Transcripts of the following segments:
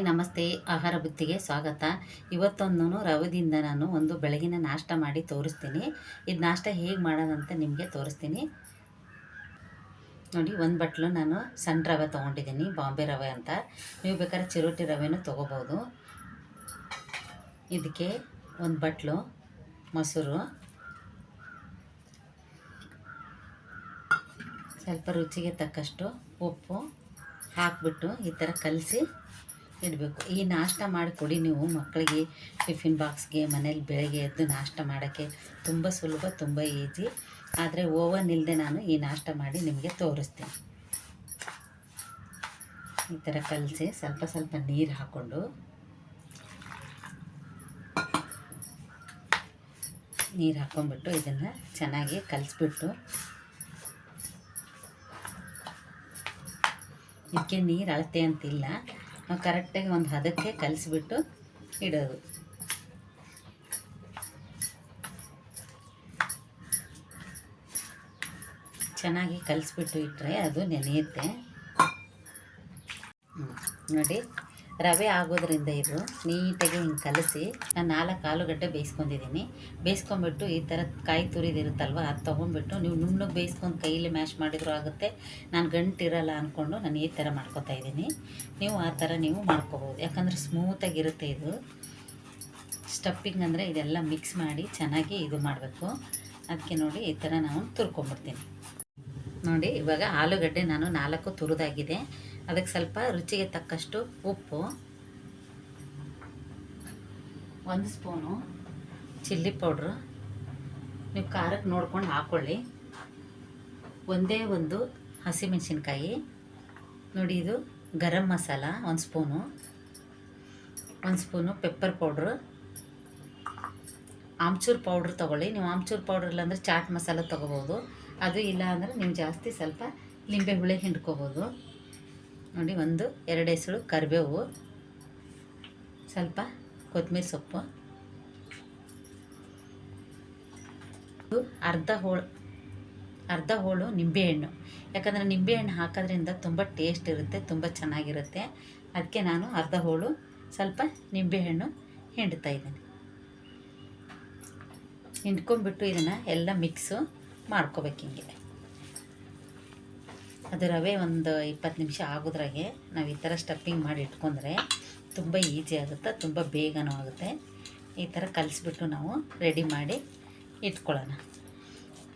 Hi, ನಮಸ್ತೆ. ಆಹಾರ ಬುತ್ತಿಗೆ ಸ್ವಾಗತ. ಇವತ್ತೊಂದು ರವದಿಂದ ನಾನು ಒಂದು ಬೆಳಗಿನ ನಾಷ್ಟ ಮಾಡಿ ತೋರಿಸ್ತೀನಿ. ಇದು ನಾಷ್ಟ ಹೇಗೆ ಮಾಡೋದಂತ ನಿಮಗೆ ತೋರಿಸ್ತೀನಿ. ನೋಡಿ, ಒಂದು ಬಟ್ಲು ನಾನು ಸಣ್ಣ ರವೆ ತೊಗೊಂಡಿದ್ದೀನಿ, ಬಾಂಬೆ ರವೆ ಅಂತ. ನೀವು ಬೇಕಾದ್ರೆ ಚಿರೋಟಿ ರವೆನೂ ತೊಗೋಬೋದು. ಇದಕ್ಕೆ ಒಂದು ಬಟ್ಲು, ಮೊಸರು. ಸ್ವಲ್ಪ ರುಚಿಗೆ ತಕ್ಕಷ್ಟು ಉಪ್ಪು ಹಾಕ್ಬಿಟ್ಟು ಈ ಥರ ಕಲಸಿ ಇಡಬೇಕು. ಈ ನಾಷ್ಟ ಮಾಡಿಕೊಡಿ ನೀವು ಮಕ್ಕಳಿಗೆ ಟಿಫಿನ್ ಬಾಕ್ಸ್ಗೆ, ಮನೇಲಿ ಬೆಳಗ್ಗೆ ಎದ್ದು ನಾಷ್ಟ ಮಾಡೋಕ್ಕೆ ತುಂಬ ಸುಲಭ, ತುಂಬ ಈಜಿ. ಆದರೆ ಓವನ್ ಇಲ್ಲದೆ ನಾನು ಈ ನಾಷ್ಟ ಮಾಡಿ ನಿಮಗೆ ತೋರಿಸ್ತೀನಿ. ಈ ಥರ ಕಲಸಿ ಸ್ವಲ್ಪ ಸ್ವಲ್ಪ ನೀರು ಹಾಕ್ಕೊಂಡು. ನೀರು ಹಾಕ್ಕೊಂಡ್ಬಿಟ್ಟು ಇದನ್ನು ಚೆನ್ನಾಗಿ ಕಲಿಸ್ಬಿಟ್ಟು. ಇದಕ್ಕೆ ನೀರು ಅಳತೆ ಅಂತಿಲ್ಲ. ಕರೆಕ್ಟಾಗಿ ಒಂದು ಹದಕ್ಕೆ ಕಲಿಸ್ಬಿಟ್ಟು ಇಡೋದು. ಚೆನ್ನಾಗಿ ಕಲಿಸ್ಬಿಟ್ಟು ಇಟ್ಟರೆ ಅದು ನೆನೆಯುತ್ತೆ. ನೋಡಿ. ರವೆ ಆಗೋದ್ರಿಂದ ಇದು ನೀಟಾಗಿ ಹಿಂಗೆ ಕಲಸಿ ನಾನು ನಾಲ್ಕು ಆಲೂಗಡ್ಡೆ ಬೇಯಿಸ್ಕೊಂಡಿದ್ದೀನಿ. ಬೇಯಿಸ್ಕೊಂಬಿಟ್ಟು ಈ ಥರ ಕಾಯಿ ತುರಿದಿರುತ್ತಲ್ವ ಅದು ತೊಗೊಂಡ್ಬಿಟ್ಟು ನೀವು ನುಣ್ಣಗೆ ಬೇಯಿಸ್ಕೊಂಡು ಕೈಯಲ್ಲಿ ಮ್ಯಾಶ್ ಮಾಡಿದರೂ ಆಗುತ್ತೆ. ನಾನು ಗಂಟಿರಲ್ಲ ಅಂದ್ಕೊಂಡು ನಾನು ಈ ಥರ ಮಾಡ್ಕೊತಾ ಇದ್ದೀನಿ. ನೀವು ಆ ಥರ ನೀವು ಮಾಡ್ಕೋಬೋದು. ಯಾಕಂದರೆ ಸ್ಮೂತಾಗಿರುತ್ತೆ ಇದು. ಸ್ಟಫಿಂಗ್ ಅಂದರೆ ಇದೆಲ್ಲ ಮಿಕ್ಸ್ ಮಾಡಿ ಚೆನ್ನಾಗಿ ಇದು ಮಾಡಬೇಕು. ಅದಕ್ಕೆ ನೋಡಿ ಈ ಥರ ನಾವು ತುರ್ಕೊಂಬಿಡ್ತೀನಿ. ನೋಡಿ ಇವಾಗ ಆಲೂಗಡ್ಡೆ ನಾನು ನಾಲ್ಕು ತುರಿದಾಗಿದೆ. ಅದಕ್ಕೆ ಸ್ವಲ್ಪ ರುಚಿಗೆ ತಕ್ಕಷ್ಟು ಉಪ್ಪು. ಒಂದು ಸ್ಪೂನು ಚಿಲ್ಲಿ ಪೌಡ್ರು. ನೀವು ಖಾರಕ್ಕೆ ನೋಡ್ಕೊಂಡು ಹಾಕ್ಕೊಳ್ಳಿ ಒಂದೇ ಒಂದು ಹಸಿಮೆಣಸಿನ್ಕಾಯಿ. ನೋಡಿ ಇದು ಗರಂ ಮಸಾಲ, ಒಂದು ಸ್ಪೂನು. ಒಂದು spoon pepper powder. Amchur powder ತೊಗೊಳ್ಳಿ. ನೀವು ಆಮ್ಚೂರ್ ಪೌಡ್ರ್ ಇಲ್ಲಾಂದರೆ ಚಾಟ್ ಮಸಾಲ ತೊಗೋಬೋದು. ಅದು ಇಲ್ಲ ಅಂದರೆ ನೀವು ಜಾಸ್ತಿ ಸ್ವಲ್ಪ ಲಿಂಬೆ ಹುಳಿ ಹಿಂಡ್ಕೋಬೋದು. ನೋಡಿ, ಒಂದು, ಎರಡು ಹೆಸರು, ಕರಿಬೇವು, ಸ್ವಲ್ಪ ಕೊತ್ತಂಬರಿ ಸೊಪ್ಪು, ಅರ್ಧ ಹೋಳು ಅರ್ಧ ಹೋಳು ನಿಂಬೆಹಣ್ಣು. ಯಾಕಂದರೆ ನಿಂಬೆಹಣ್ಣು ಹಾಕೋದ್ರಿಂದ ತುಂಬ ಟೇಸ್ಟ್ ಇರುತ್ತೆ, ತುಂಬ ಚೆನ್ನಾಗಿರುತ್ತೆ. ಅದಕ್ಕೆ ನಾನು ಅರ್ಧ ಹೋಳು, ಸ್ವಲ್ಪ ನಿಂಬೆಹಣ್ಣು ಹಿಂಡ್ತಾ ಇದ್ದೀನಿ. ಹಿಂಡ್ಕೊಂಡ್ಬಿಟ್ಟು ಇದನ್ನು ಎಲ್ಲ ಮಿಕ್ಸು ಮಾಡ್ಕೋಬೇಕು ಹಿಂಗೆ. ಅದು ರವೆ ಒಂದು ಇಪ್ಪತ್ತು ನಿಮಿಷ ಆಗೋದ್ರಾಗೆ ನಾವು ಈ ಥರ ಸ್ಟಫಿಂಗ್ ಮಾಡಿ ಇಟ್ಕೊಂಡ್ರೆ ತುಂಬ ಈಸಿ ಆಗುತ್ತೆ, ತುಂಬ ಬೇಗನೂ ಆಗುತ್ತೆ. ಈ ಥರ ಕಲಿಸ್ಬಿಟ್ಟು ನಾವು ರೆಡಿ ಮಾಡಿ ಇಟ್ಕೊಳ್ಳೋಣ.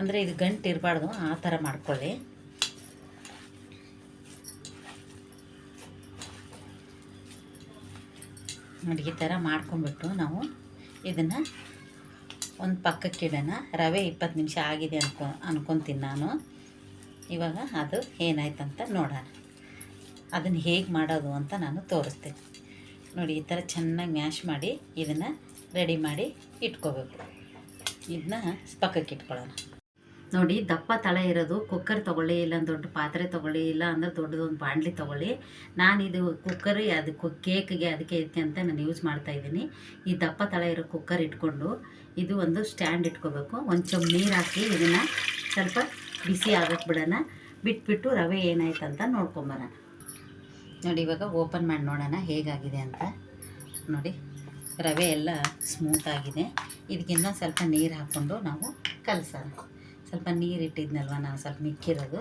ಅಂದರೆ ಇದು ಗಂಟು ಇರಬಾರ್ದು, ಆ ಥರ ಮಾಡ್ಕೊಳ್ಳಿ. ನೋಡಿ, ಈ ಥರ ಮಾಡ್ಕೊಂಬಿಟ್ಟು ನಾವು ಇದನ್ನು ಒಂದು ಪಕ್ಕಕ್ಕಿಡೋಣ ರವೆ ಇಪ್ಪತ್ತು ನಿಮಿಷ ಆಗಿದೆ ಅನ್ಕೊ, ಅನ್ಕೊತೀನಿ ನಾನು. ಇವಾಗ ಅದು ಏನಾಯ್ತಂತ ನೋಡೋಣ. ಅದನ್ನು ಹೇಗೆ ಮಾಡೋದು ಅಂತ ನಾನು ತೋರಿಸ್ತೀನಿ. ನೋಡಿ, ಈ ಥರ ಚೆನ್ನಾಗಿ ಮ್ಯಾಶ್ ಮಾಡಿ ಇದನ್ನು ರೆಡಿ ಮಾಡಿ ಇಟ್ಕೋಬೇಕು. ಇದನ್ನ ಪಕ್ಕಕ್ಕೆ ಇಟ್ಕೊಳ್ಳೋಣ. ನೋಡಿ, ದಪ್ಪ ತಳ ಇರೋದು, ಕುಕ್ಕರ್ ತೊಗೊಳ್ಳಿ ಇಲ್ಲ ದೊಡ್ಡ ಪಾತ್ರೆ ತೊಗೊಳ್ಳಿ ಇಲ್ಲ ಅಂದ್ರೆ ದೊಡ್ಡದೊಂದು ಬಾಣಲಿ ತೊಗೊಳ್ಳಿ. ನಾನು ಇದು ಕುಕ್ಕರ್, ಅದಕ್ಕೆ ಕೇಕ್ಗೆ ಅದಕ್ಕೆ ಇದಕ್ಕೆ ಅಂತ ನಾನು ಯೂಸ್ ಮಾಡ್ತಾಯಿದ್ದೀನಿ ಈ ದಪ್ಪ ತಳ ಇರೋ ಕುಕ್ಕರ್ ಇಟ್ಕೊಂಡು ಇದು ಒಂದು ಸ್ಟ್ಯಾಂಡ್ ಇಟ್ಕೋಬೇಕು. ಒಂದು ಚಮ್ ನೀರು ಹಾಕಿ ಇದನ್ನು ಸ್ವಲ್ಪ ಬಿಸಿ ಆಗಕ್ಕೆ ಬಿಡೋಣ. ಬಿಟ್ಬಿಟ್ಟು ರವೆ ಏನಾಯ್ತು ಅಂತ ನೋಡ್ಕೊಂಬರೋಣ. ನೋಡಿ, ಇವಾಗ ಓಪನ್ ಮಾಡಿ ನೋಡೋಣ ಹೇಗಾಗಿದೆ ಅಂತ. ನೋಡಿ, ರವೆ ಎಲ್ಲ ಸ್ಮೂತ್ ಆಗಿದೆ. ಇದಕ್ಕೆ ಸ್ವಲ್ಪ ನೀರು ಹಾಕ್ಕೊಂಡು ನಾವು ಕಲಸೋಣ. ಸ್ವಲ್ಪ ನೀರು ಇಟ್ಟಿದ್ನಲ್ವ, ನಾವು ಸ್ವಲ್ಪ ಮಿಕ್ಕಿರೋದು.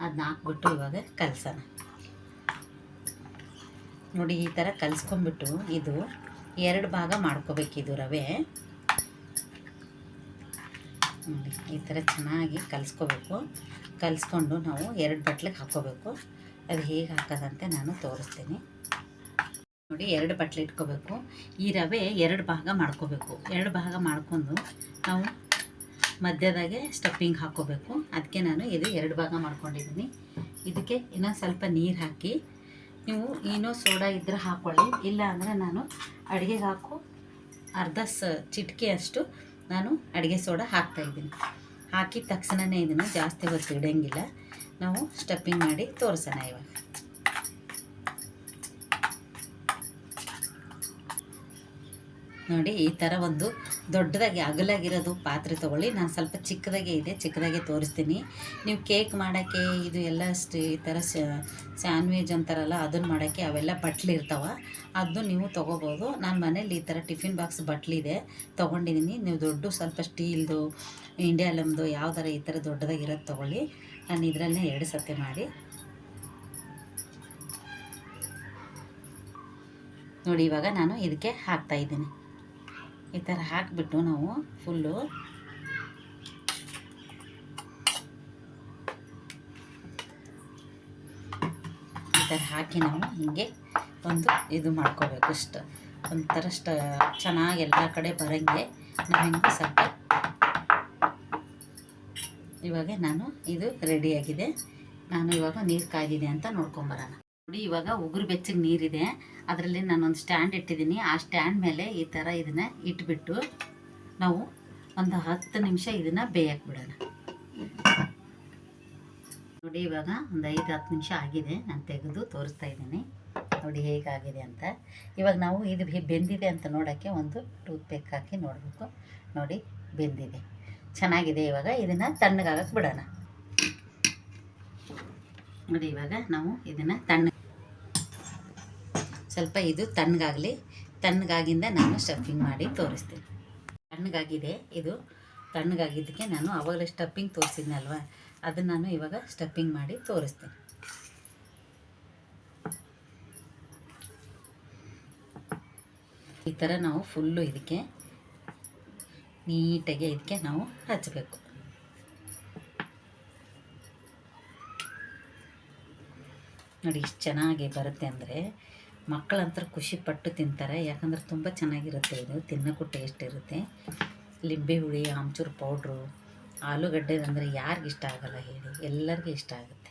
ಅದನ್ನ ಹಾಕ್ಬಿಟ್ಟು ಇವಾಗ ಕಲಸೋಣ. ನೋಡಿ, ಈ ಥರ ಕಲಿಸ್ಕೊಂಬಿಟ್ಟು ಇದು ಎರಡು ಭಾಗ ಮಾಡ್ಕೋಬೇಕಿದು ರವೆ. ನೋಡಿ ಈ ಥರ ಚೆನ್ನಾಗಿ ಕಲಿಸ್ಕೋಬೇಕು. ಕಲಿಸ್ಕೊಂಡು ನಾವು ಎರಡು ಬಟ್ಲಿಗೆ ಹಾಕ್ಕೋಬೇಕು. ಅದು ಹೇಗೆ ಹಾಕೋದಂತೆ ನಾನು ತೋರಿಸ್ತೀನಿ. ನೋಡಿ, ಎರಡು ಬಟ್ಲು ಇಟ್ಕೋಬೇಕು. ಈ ರವೆ ಎರಡು ಭಾಗ ಮಾಡ್ಕೋಬೇಕು. ಎರಡು ಭಾಗ ಮಾಡ್ಕೊಂಡು ನಾವು ಮಧ್ಯದಾಗೆ ಸ್ಟಫಿಂಗ್ ಹಾಕ್ಕೋಬೇಕು. ಅದಕ್ಕೆ ನಾನು ಇದು ಎರಡು ಭಾಗ ಮಾಡ್ಕೊಂಡಿದ್ದೀನಿ. ಇದಕ್ಕೆ ಇನ್ನೊಂದು ಸ್ವಲ್ಪ ನೀರು ಹಾಕಿ, ನೀವು ಏನೋ ಸೋಡಾ ಇದ್ದರೆ ಹಾಕ್ಕೊಳ್ಳಿ ಇಲ್ಲ ಅಂದರೆ ನಾನು ಅಡುಗೆಗೆ ಹಾಕು. ಅರ್ಧ ಸ ಚಿಟಿಕೆಯಷ್ಟು ನಾನು ಅಡುಗೆ ಸೋಡಾ ಹಾಕ್ತಾಯಿದ್ದೀನಿ ಹಾಕಿದ ತಕ್ಷಣವೇ ಇದನ್ನು ಜಾಸ್ತಿ ಹೊತ್ತು ಇಡೋಂಗಿಲ್ಲ. ನಾವು ಸ್ಟಫಿಂಗ್ ಮಾಡಿ ತೋರಿಸೋಣ ಇವಾಗ. ನೋಡಿ, ಈ ಥರ ಒಂದು ದೊಡ್ಡದಾಗಿ ಅಗಲಾಗಿರೋದು ಪಾತ್ರೆ ತೊಗೊಳ್ಳಿ. ನಾನು ಸ್ವಲ್ಪ ಚಿಕ್ಕದಾಗೆ ಇದೆ, ಚಿಕ್ಕದಾಗೆ ತೋರಿಸ್ತೀನಿ. ನೀವು ಕೇಕ್ ಮಾಡೋಕ್ಕೆ ಇದು ಎಲ್ಲ ಈ ಥರ ಸ್ಯಾಂಡ್ವಿಚ್ ಅಂತಾರಲ್ಲ ಅದನ್ನು ಮಾಡೋಕ್ಕೆ ಅವೆಲ್ಲ ಬಟ್ಲು ಇರ್ತಾವೆ. ಅದು ನೀವು ತೊಗೋಬೋದು. ನಾನು ಮನೇಲಿ ಈ ಥರ ಟಿಫಿನ್ ಬಾಕ್ಸ್ ಬಟ್ಲಿದೆ ತೊಗೊಂಡಿದ್ದೀನಿ ನೀವು ದೊಡ್ಡ ಸ್ವಲ್ಪ ಸ್ಟೀಲ್ದು ಇಂಡಿಯಾಲಮ್ದು ಯಾವ ಥರ ಈ ಥರ ದೊಡ್ಡದಾಗಿರೋದು ತೊಗೊಳ್ಳಿ. ನಾನು ಇದರಲ್ಲೇ ಎರಡು ಸತಿ ಮಾಡಿ. ನೋಡಿ, ಇವಾಗ ನಾನು ಇದಕ್ಕೆ ಹಾಕ್ತಾ ಇದ್ದೀನಿ. ಈ ಥರ ಹಾಕಿಬಿಟ್ಟು ನಾವು ಫುಲ್ಲು ಈ ಥರ ಹಾಕಿ ನಾವು ಹೀಗೆ ಒಂದು ಇದು ಮಾಡ್ಕೋಬೇಕು ಇಷ್ಟು ಒಂಥರ ಸ್ಟ ಚೆನ್ನಾಗಿ ಎಲ್ಲ ಕಡೆ ಬರೋಂಗೆ ನಾವು ಹಿಂಗೆ ಸ್ವಲ್ಪ ಇವಾಗ ನಾನು ಇದು ರೆಡಿಯಾಗಿದೆ ನಾನು ಇವಾಗ ನೀರು ಕಾಯ್ದಿದೆ ಅಂತ ನೋಡ್ಕೊಂಬರೋಣ ನೋಡಿ, ಇವಾಗ ಉಗುರು ಬೆಚ್ಚಗೆ ನೀರಿದೆ. ಅದರಲ್ಲಿ ನಾನೊಂದು ಸ್ಟ್ಯಾಂಡ್ ಇಟ್ಟಿದ್ದೀನಿ. ಆ ಸ್ಟ್ಯಾಂಡ್ ಮೇಲೆ ಈ ಥರ ಇದನ್ನು ಇಟ್ಬಿಟ್ಟು ನಾವು ಒಂದು ಹತ್ತು ನಿಮಿಷ ಇದನ್ನು ಬೇಯಕ್ಕೆ ಬಿಡೋಣ. ನೋಡಿ, ಇವಾಗ ಒಂದು ಐದು ಹತ್ತು ನಿಮಿಷ ಆಗಿದೆ. ನಾನು ತೆಗೆದು ತೋರಿಸ್ತಾ ಇದ್ದೀನಿ. ನೋಡಿ, ಹೇಗಾಗಿದೆ ಅಂತ. ಇವಾಗ ನಾವು ಇದು ಬೆಂದಿದೆ ಅಂತ ನೋಡೋಕ್ಕೆ ಒಂದು ಟೂತ್ ಪೇಕ್ ಹಾಕಿ ನೋಡಬೇಕು. ನೋಡಿ, ಬೆಂದಿದೆ. ಚೆನ್ನಾಗಿದೆ ಇವಾಗ. ಇದನ್ನು ತಣ್ಣಗಾಗಕ್ಕೆ ಬಿಡೋಣ. ನೋಡಿ, ಇವಾಗ ನಾವು ಇದನ್ನು ತಣ್ಣ ಸ್ವಲ್ಪ ಇದು ತಣ್ಣಗಾಗಲಿ. ತಣ್ಣಗಾಗಿಂದ ನಾನು ಸ್ಟಫಿಂಗ್ ಮಾಡಿ ತೋರಿಸ್ತೀನಿ. ತಣ್ಣಗಾಗಿದೆ. ಇದು ತಣ್ಣಗಾಗಿದ್ದಕ್ಕೆ ನಾನು ಅವಾಗಲೇ ಸ್ಟಫಿಂಗ್ ತೋರಿಸಿದ್ನಲ್ವ? ಅದನ್ನು ನಾನು ಇವಾಗ ಸ್ಟಫಿಂಗ್ ಮಾಡಿ ತೋರಿಸ್ತೀನಿ. ಈ ಥರ ನಾವು ಫುಲ್ಲು ಇದಕ್ಕೆ ನೀಟಾಗಿ ಇದಕ್ಕೆ ನಾವು ಹಚ್ಚಬೇಕು ನೋಡಿ, ಇಷ್ಟು ಚೆನ್ನಾಗಿ ಬರುತ್ತೆ ಅಂದರೆ ಮಕ್ಕಳಂತರ ಖುಷಿ ಪಟ್ಟು ತಿಂತಾರೆ. ಯಾಕಂದ್ರೆ ತುಂಬ ಚೆನ್ನಾಗಿರುತ್ತೆ ಇದು. ತಿನ್ನೋಕ್ಕೂ ಟೇಸ್ಟ್ ಇರುತ್ತೆ. ಲಿಂಬೆ ಹುಳಿ, ಆಮ್ಚೂರು ಪೌಡ್ರು ಆಲೂಗಡ್ಡೆ ಅಂದರೆ ಯಾರಿಗೆ ಇಷ್ಟ ಆಗಲ್ಲ ಹೇಳಿ. ಎಲ್ಲರಿಗೂ ಇಷ್ಟ ಆಗುತ್ತೆ.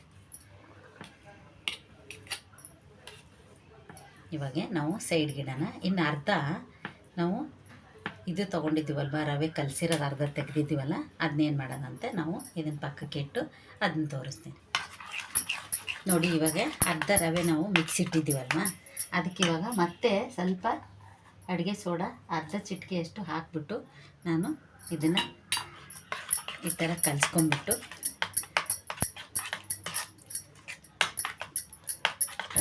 ಇವಾಗ ನಾವು ಸೈಡ್ ಗಿಡನ ಇನ್ನು ಅರ್ಧ ನಾವು ಇದು ತೊಗೊಂಡಿದ್ದೀವಲ್ವ, ರವೆ ಕಲಸಿರೋದು ಅರ್ಧ ತೆಗೆದಿದ್ದೀವಲ್ಲ ಅದನ್ನೇನು ಮಾಡೋದಂತೆ ನಾವು ಇದನ್ನು ಪಕ್ಕಕ್ಕೆ ಇಟ್ಟು ಅದನ್ನ ತೋರಿಸ್ತೀನಿ. ನೋಡಿ ಇವಾಗ ಅರ್ಧ ರವೆ ನಾವು ಮಿಕ್ಸ್ ಇಟ್ಟಿದ್ದೀವಲ್ವ? ಅದಕ್ಕೆ ಇವಾಗ ಮತ್ತೆ ಸ್ವಲ್ಪ ಅಡುಗೆ ಸೋಡಾ, ಅರ್ಧ ಚಿಟಿಕೆಯಷ್ಟು ಹಾಕ್ಬಿಟ್ಟು ನಾನು ಇದನ್ನು ಈ ಥರ ಕಲಿಸ್ಕೊಂಡ್ಬಿಟ್ಟು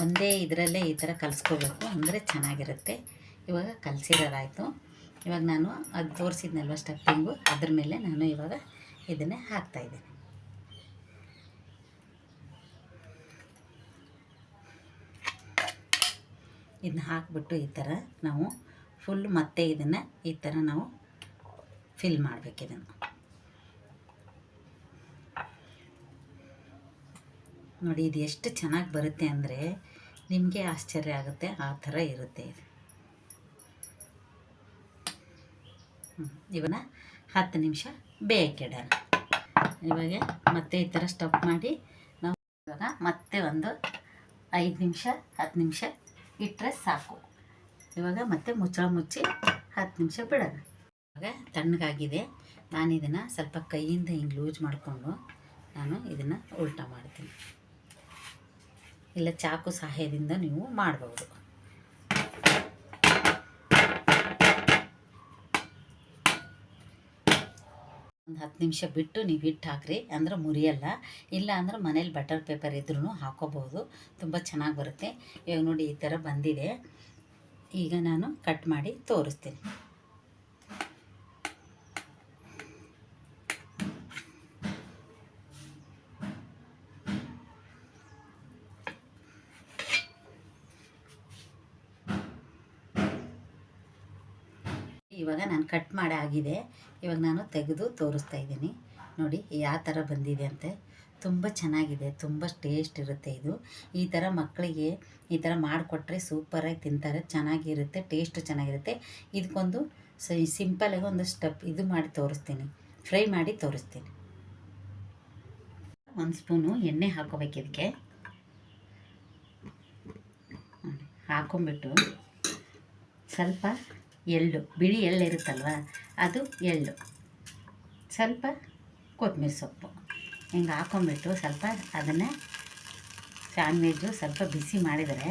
ಒಂದೇ ಇದರಲ್ಲೇ ಈ ಥರ ಕಲಿಸ್ಕೋಬೇಕು. ಅಂದರೆ ಚೆನ್ನಾಗಿರುತ್ತೆ. ಇವಾಗ ಕಲಸಿರೋದಾಯಿತು. ಇವಾಗ ನಾನು ಅದು ತೋರಿಸಿದ್ನಲ್ವ ಸ್ಟಫಿಂಗು? ಅದ್ರ ಮೇಲೆ ನಾನು ಇವಾಗ ಇದನ್ನೇ ಹಾಕ್ತಾಯಿದ್ದೀನಿ ಇದನ್ನ ಹಾಕಿಬಿಟ್ಟು ಈ ಥರ ನಾವು ಫುಲ್ ಮತ್ತೆ ಇದನ್ನು ಈ ಥರ ನಾವು ಫಿಲ್ ಮಾಡಬೇಕು ಇದನ್ನು ನೋಡಿ, ಇದು ಎಷ್ಟು ಚೆನ್ನಾಗಿ ಬರುತ್ತೆ ಅಂದರೆ ನಿಮಗೆ ಆಶ್ಚರ್ಯ ಆಗುತ್ತೆ, ಆ ಥರ ಇರುತ್ತೆ ಇದು. ಇವನ್ನ ಹತ್ತು ನಿಮಿಷ ಬೇಕಿಡೋಣ ಇವಾಗ ಮತ್ತೆ ಈ ಥರ ಸ್ಟಪ್ ಮಾಡಿ, ನಾವು ಇವಾಗ ಮತ್ತೆ ಒಂದು ಐದು ನಿಮಿಷ, ಹತ್ತು ನಿಮಿಷ ಇಟ್ಟರೆ ಸಾಕು. ಇವಾಗ ಮತ್ತೆ ಮುಚ್ಚಳ ಮುಚ್ಚಿ ಹತ್ತು ನಿಮಿಷ ಬಿಡೋಣ. ಇವಾಗ ತಣ್ಣಗಾಗಿದೆ. ನಾನು ಇದನ್ನು ಸ್ವಲ್ಪ ಕೈಯಿಂದ ಹಿಂಗೆ ಲೂಸ್ ಮಾಡಿಕೊಂಡು ನಾನು ಇದನ್ನು ಉಲ್ಟಾ ಮಾಡ್ತೀನಿ. ಇಲ್ಲ, ಚಾಕು ಸಹಾಯದಿಂದ ನೀವು ಮಾಡ್ಬೋದು. ಒಂದು ಹತ್ತು ನಿಮಿಷ ಬಿಟ್ಟು ನೀವು ಹಿಟ್ಟು ಹಾಕ್ರಿ. ಅಂದ್ರೆ ಮುರಿಯಲ್ಲ. ಇಲ್ಲ ಅಂದ್ರೆ ಮನೇಲಿ ಬಟರ್ ಪೇಪರ್ ಇದ್ರೂ ಹಾಕೋಬಹುದು. ತುಂಬ ಚೆನ್ನಾಗಿ ಬರುತ್ತೆ. ಇವಾಗ ನೋಡಿ ಈ ಥರ ಬಂದಿದೆ. ಈಗ ನಾನು ಕಟ್ ಮಾಡಿ ತೋರಿಸ್ತೀನಿ. ಇವಾಗ ನಾನು ಕಟ್ ಮಾಡಿ ಆಗಿದೆ. ಇವಾಗ ನಾನು ತೆಗೆದು ತೋರಿಸ್ತಾ ಇದ್ದೀನಿ. ನೋಡಿ, ಯಾವ ಥರ ಬಂದಿದೆ ಅಂತೆ. ತುಂಬ ಚೆನ್ನಾಗಿದೆ, ತುಂಬ ಟೇಸ್ಟ್ ಇರುತ್ತೆ ಇದು. ಈ ಥರ ಮಕ್ಕಳಿಗೆ ಈ ಥರ ಮಾಡಿಕೊಟ್ರೆ ಸೂಪರಾಗಿ ತಿಂತಾರೆ, ಚೆನ್ನಾಗಿರುತ್ತೆ ಟೇಸ್ಟು ಚೆನ್ನಾಗಿರುತ್ತೆ. ಇದಕ್ಕೊಂದು ಸಿಂಪಲಾಗಿ ಒಂದು ಸ್ಟೆಪ್ ಇದು ಮಾಡಿ ತೋರಿಸ್ತೀನಿ. ಫ್ರೈ ಮಾಡಿ ತೋರಿಸ್ತೀನಿ. ಒಂದು ಸ್ಪೂನು ಎಣ್ಣೆ ಹಾಕೋಬೇಕು ಇದಕ್ಕೆ ಹಾಕೊಂಬಿಟ್ಟು ಸ್ವಲ್ಪ ಎಳ್ಳು, ಬಿಳಿ ಎಳ್ಳು ಇರುತ್ತಲ್ವ? ಅದು ಎಳ್ಳು. ಸ್ವಲ್ಪ ಕೊತ್ತಂಬರಿ ಸೊಪ್ಪು. ಹಿಂಗೆ ಹಾಕೊಂಬಿಟ್ಟು ಸ್ವಲ್ಪ ಅದನ್ನು ಸ್ಯಾಂಡ್ವಿಜು ಸ್ವಲ್ಪ ಬಿಸಿ ಮಾಡಿದರೆ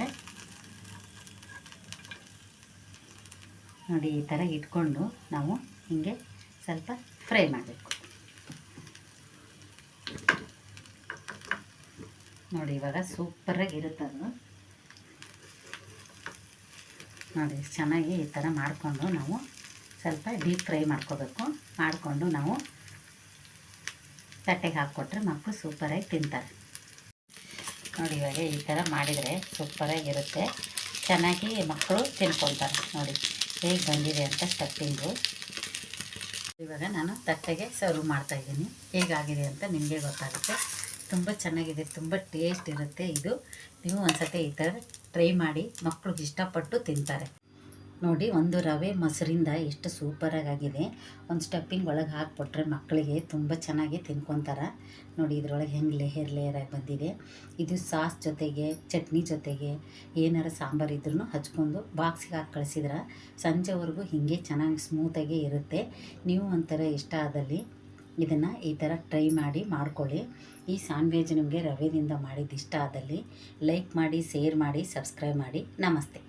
ನೋಡಿ ಈ ಥರ ಇಟ್ಕೊಂಡು ನಾವು ಹಿಂಗೆ ಸ್ವಲ್ಪ ಫ್ರೈ ಮಾಡಬೇಕು. ನೋಡಿ ಇವಾಗ ಸೂಪರಾಗಿ ಇರುತ್ತದು ನೋಡಿ, ಚೆನ್ನಾಗಿ ಈ ಥರ ಮಾಡಿಕೊಂಡು ನಾವು ಸ್ವಲ್ಪ ಡೀಪ್ ಫ್ರೈ ಮಾಡ್ಕೋಬೇಕು. ಮಾಡಿಕೊಂಡು ನಾವು ತಟ್ಟೆಗೆ ಹಾಕ್ಕೊಟ್ರೆ ಮಕ್ಕಳು ಸೂಪರಾಗಿ ತಿಂತಾರೆ. ನೋಡಿ, ಇವಾಗ ಈ ಥರ ಮಾಡಿದರೆ ಸೂಪರಾಗಿರುತ್ತೆ. ಚೆನ್ನಾಗಿ ಮಕ್ಕಳು ತಿನ್ಕೊತಾರೆ ನೋಡಿ, ಹೇಗೆ ಬಂದಿದೆ ಅಂತ ಸ್ಟಫಿಂಗು. ಇವಾಗ ನಾನು ತಟ್ಟೆಗೆ ಸರ್ವ್ ಮಾಡ್ತಾಯಿದ್ದೀನಿ ಹೇಗಾಗಿದೆ ಅಂತ ನಿಮಗೆ ಗೊತ್ತಾಗುತ್ತೆ. ತುಂಬ ಚೆನ್ನಾಗಿದೆ, ತುಂಬ ಟೇಸ್ಟ್ ಇರುತ್ತೆ ಇದು. ನೀವು ಒಂದ್ಸತಿ ಈ ಥರ ಟ್ರೈ ಮಾಡಿ ಮಕ್ಕಳಿಗೆ ಇಷ್ಟಪಟ್ಟು ತಿಂತಾರೆ. ನೋಡಿ, ಒಂದು ರವೆ ಮೊಸರಿಂದ ಎಷ್ಟು ಸೂಪರಾಗಿ ಆಗಿದೆ ಒಂದು ಸ್ಟಫಿಂಗ್ ಒಳಗೆ ಹಾಕ್ಬಿಟ್ರೆ ಮಕ್ಕಳಿಗೆ ತುಂಬ ಚೆನ್ನಾಗಿ ತಿನ್ಕೊತಾರೆ. ನೋಡಿ, ಇದ್ರೊಳಗೆ ಹೆಂಗೆ ಲೇಯರ್ ಲೇಯರಾಗಿ ಬಂದಿದೆ. ಇದು ಸಾಸ್ ಜೊತೆಗೆ, ಚಟ್ನಿ ಜೊತೆಗೆ ಏನಾರು ಸಾಂಬಾರು ಇದ್ರೂ ಹಚ್ಕೊಂಡು ಬಾಕ್ಸಿಗೆ ಹಾಕಿ ಕಳಿಸಿದ್ರೆ ಸಂಜೆವರೆಗೂ ಹೀಗೆ ಚೆನ್ನಾಗಿ ಸ್ಮೂತಾಗಿ ಇರುತ್ತೆ. ನೀವು ಒಂಥರ ಇಷ್ಟ ಆದಲ್ಲಿ ಇದನ್ನು ಈ ಥರ ಟ್ರೈ ಮಾಡಿ ಮಾಡ್ಕೊಳ್ಳಿ. ಈ ಸ್ಯಾಂಡ್ವಿಚ್ ನಿಮಗೆ ರವೆದಿಂದ ಮಾಡಿದ್ದು ಇಷ್ಟ ಆದಲ್ಲಿ ಲೈಕ್ ಮಾಡಿ ಶೇರ್ ಮಾಡಿ ಸಬ್ಸ್ಕ್ರೈಬ್ ಮಾಡಿ. ನಮಸ್ತೆ.